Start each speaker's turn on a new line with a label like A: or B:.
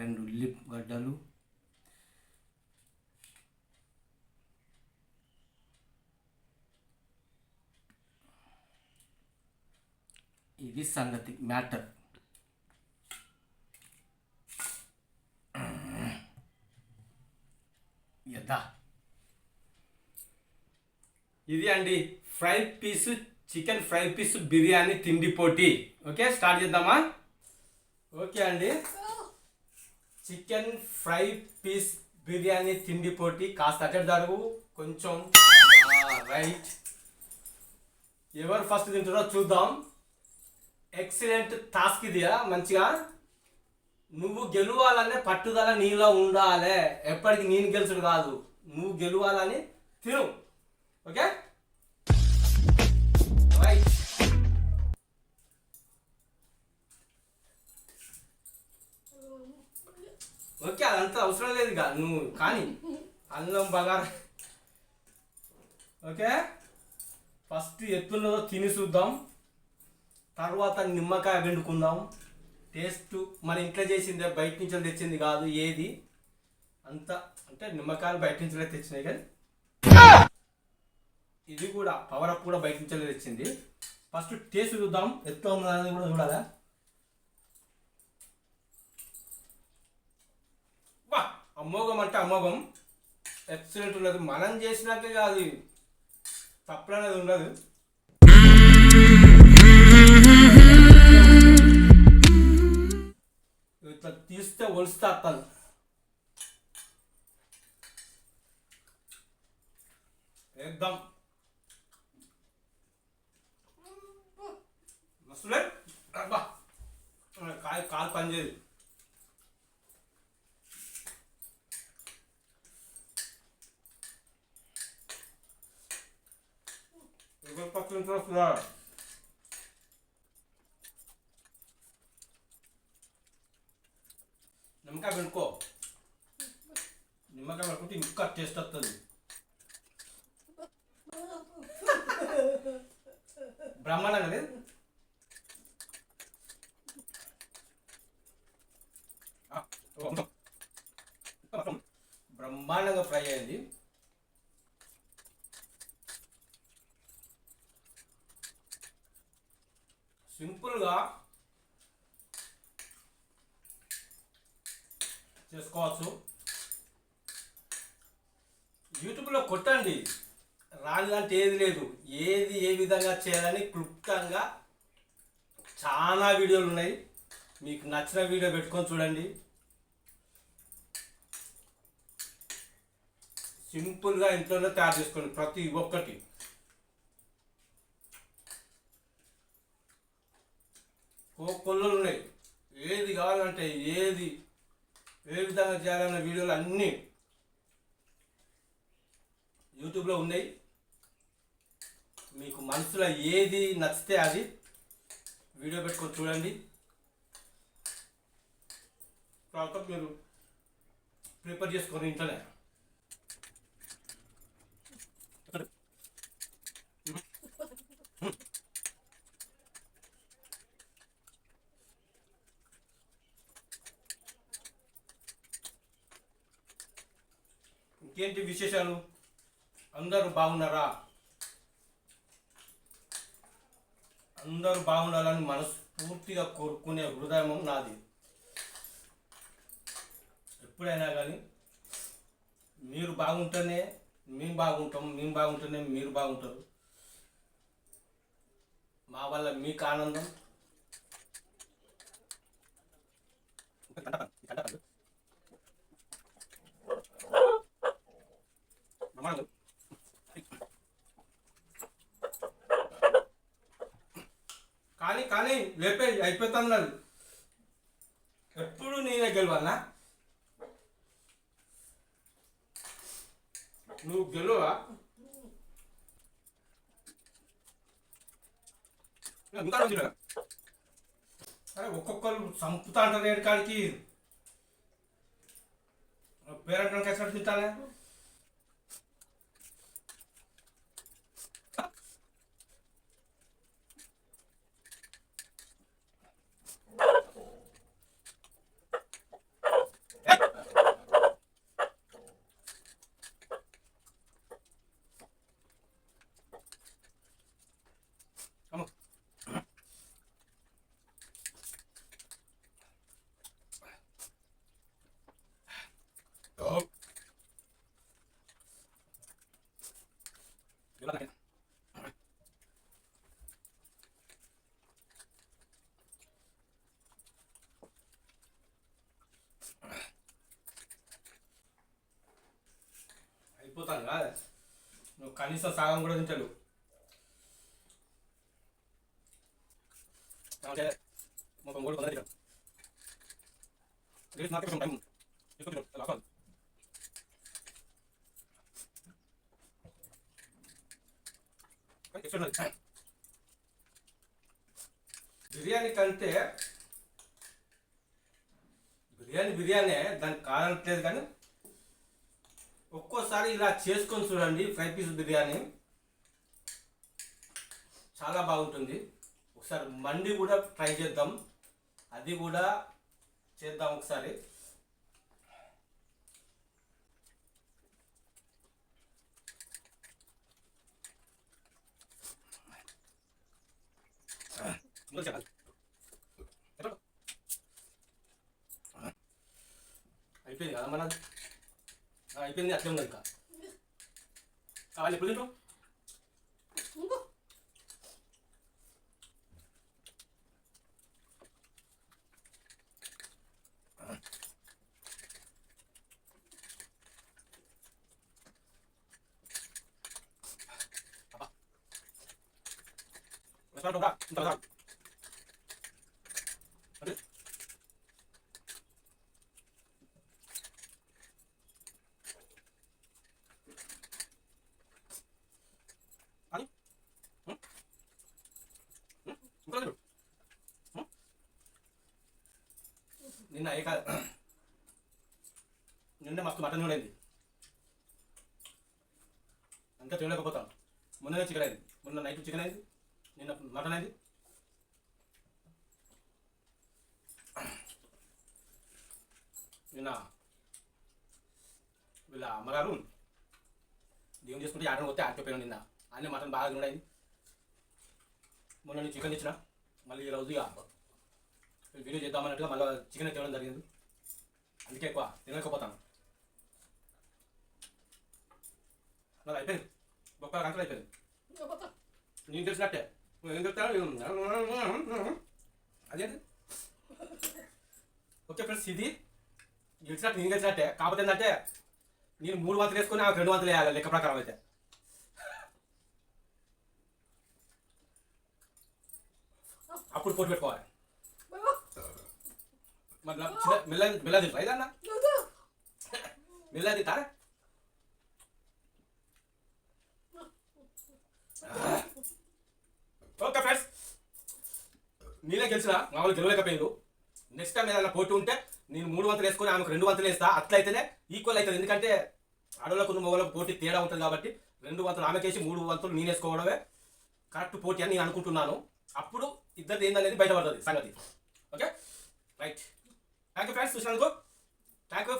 A: రెండు ఉల్లిగడ్డలు ఇది సంగతి మ్యాటర్. యదా. ఇది అండి fry piece chicken fry piece biryani తిండి పోటీ. ఓకే స్టార్ట్ చేద్దామా? ఓకే అండి. చికెన్ ఫ్రై పీస్ బిర్యానీ తిండి పోటీ. కాస్త అక్కడ జరుగు. కొంచెం రైట్. ఎవరు ఫస్ట్ తింటారో చూద్దాం. ఎక్సలెంట్ టాస్క్ ఇది మంచిగా. నువ్వు గెలవాలనే పట్టుదల నీలో ఉండాలి. ఎప్పటికీ నేను గెలుచుడు కాదు. నువ్వు గెలవాలని తిను. ఓకే? అవసరం లేదు ఇక నువ్వు కానీ అన్నం బగారా. ఓకే? ఫస్ట్ ఎత్తున్నదో తిని చూద్దాం. తర్వాత నిమ్మకాయ పిండుకుందాం. టేస్ట్ మన ఇంట్లో చేసిందే? బయట నుంచి తెచ్చింది కాదు ఏది? అంత అంటే నిమ్మకాయలు బయట నుంచి తెచ్చినాయి కానీ. ఇది కూడా పవర్ అప్ కూడా బయట నుంచి తెచ్చింది. ఫస్ట్ టేస్ట్ చూద్దాం. ఎట్లా ఉన్నదని కూడా చూడాలా? అమోఘం అంటే అమోఘం. ఎక్సలెంట్ ఉండదు. మనం చేసినాకే కాదు తప్పులనేది అనేది ఉండదు. ఇట్లా తీస్తే ఒలిస్తే అత్తాను వేద్దాం. మస్తులే కాయ కాలు పనిచేయదు. ఎవరి పక్కన చూస్తున్నా నిమ్మకాయ పెట్టుకో నిమ్మకాయ పెట్టుకుంటే ఇంకా టేస్ట్ వస్తుంది బ్రహ్మాండంగా లేదు బ్రహ్మాండంగా ఫ్రై అయింది సింపుల్గా చేసుకోవచ్చు. యూట్యూబ్లో కొట్టండి. రానిదంటే ఏది లేదు. ఏది ఏ విధంగా చేయాలని క్లుప్తంగా చాలా వీడియోలు ఉన్నాయి. మీకు నచ్చిన వీడియో పెట్టుకొని చూడండి. సింపుల్గా ఇంట్లోనే తయారు చేసుకోండి ప్రతి ఒక్కటి. కొల్లలు ఉన్నాయి ఏది కావాలంటే ఏది ఏ విధంగా చేయాలన్న వీడియోలు అన్నీ యూట్యూబ్లో ఉన్నాయి. మీకు మనసులో ఏది నచ్చితే అది వీడియో పెట్టుకొని చూడండి. తర్వాత మీరు ప్రిపేర్ చేసుకోండి ఇంట్లోనే. ఇంకేంటి విశేషాలు? అందరూ బాగున్నారా? అందరూ బాగుండాలని మనస్ఫూర్తిగా కోరుకునే హృదయం నాది. ఎప్పుడైనా కానీ మీరు బాగుంటేనే మేము బాగుంటాం మేము బాగుంటేనే మీరు బాగుంటారు. మా వల్ల మీకు ఆనందం బ్రహ్మాండం. రేపే లేపే అయిపోతాను ఎప్పుడు నేనే గెలవాలనా? నువ్వు గెలువా? అరే ఒక్కొక్కరు చంపుతా అంటారు ఏడు కాడికి. పేరెంట్ ఎక్కడ అయిపోతాను కాదు. నువ్వు కనీసం సగం కూడా తింటాడు. మొత్తం కూడా నాకే టైం ఎక్కువ. బిర్యానీ కంటే బిర్యానీ బిర్యానీ దానికి కాదనట్లేదు కానీ ఒక్కోసారి ఇలా చేసుకొని చూడండి ఫ్రై పీస్ బిర్యానీ. చాలా బాగుంటుంది. ఒకసారి మండి కూడా ట్రై చేద్దాం. అది కూడా చేద్దాం ఒకసారి. అయిపోయింది కదా మన అయిపోయింది అట్లే ఉంది ఇంకా కావాలి ఎప్పుడు తింటాం రెస్టారెంట్ ఉందా ఇంత నిన్న ఏ కాదు నిన్న మస్తు మటన్ కూడా అయింది అంతా తినలేకపోతాం మొన్ననే చికెన్ అయింది. మొన్న నైట్ చికెన్ అయింది. నిన్న మటన్ అయింది. నిన్న వీళ్ళ అమ్మగారు దేవుని చేసుకుంటే ఆటను పోతే ఆడిపోయాను నిన్న. అన్నీ మటన్ బాగా తినడైంది మొన్న నేను చికెన్ ఇచ్చిన మళ్ళీ ఈరోజు ఇక వీడియో చేద్దామన్నట్టుగా మళ్ళీ చికెన్ తినడం జరిగింది. అందుకే ఎక్కువ తినలేకపోతాను. మరి అయిపోయింది. గొప్ప కంకలు అయిపోయింది. నేను తెలిసినట్టే. నువ్వు ఏం చెప్తావు? అదేంటి? ఓకే ఫ్రెండ్స్ ఇది గెలిచినట్టు నేను గెలిచినట్టే కాకపోతే ఏంటంటే నేను మూడు వంతులు వేసుకుని ఆమెకు రెండు వంతులు వేయాలి లెక్క ప్రకారం అయితే. అప్పుడు పోటీ పెట్టుకోవాలి. మరి నా చిన్న మెల్ల మెల్ల ఓకే ఫ్రెండ్స్ నేనే గెలిచిన మామూలు గెలవలేకపోయారు నెక్స్ట్ టైం ఏదైనా పోటీ ఉంటే నేను మూడు వంతులు వేసుకొని ఆమెకు రెండు వంతులు వేస్తా అట్లయితేనే ఈక్వల్ అవుతుంది. ఎందుకంటే ఆడవాళ్ళకు మొగలకు పోటీ తేడా ఉంటుంది కాబట్టి రెండు వంతులు ఆమెకేసి మూడు వంతులు నేను వేసుకోవడమే కరెక్ట్ పోటీ అని నేను అనుకుంటున్నాను. అప్పుడు ఇద్దరిది ఏందనేది బయటపడుతుంది సంగతి. Okay? Right thank you friends చూసినందుకు థ్యాంక్ యూ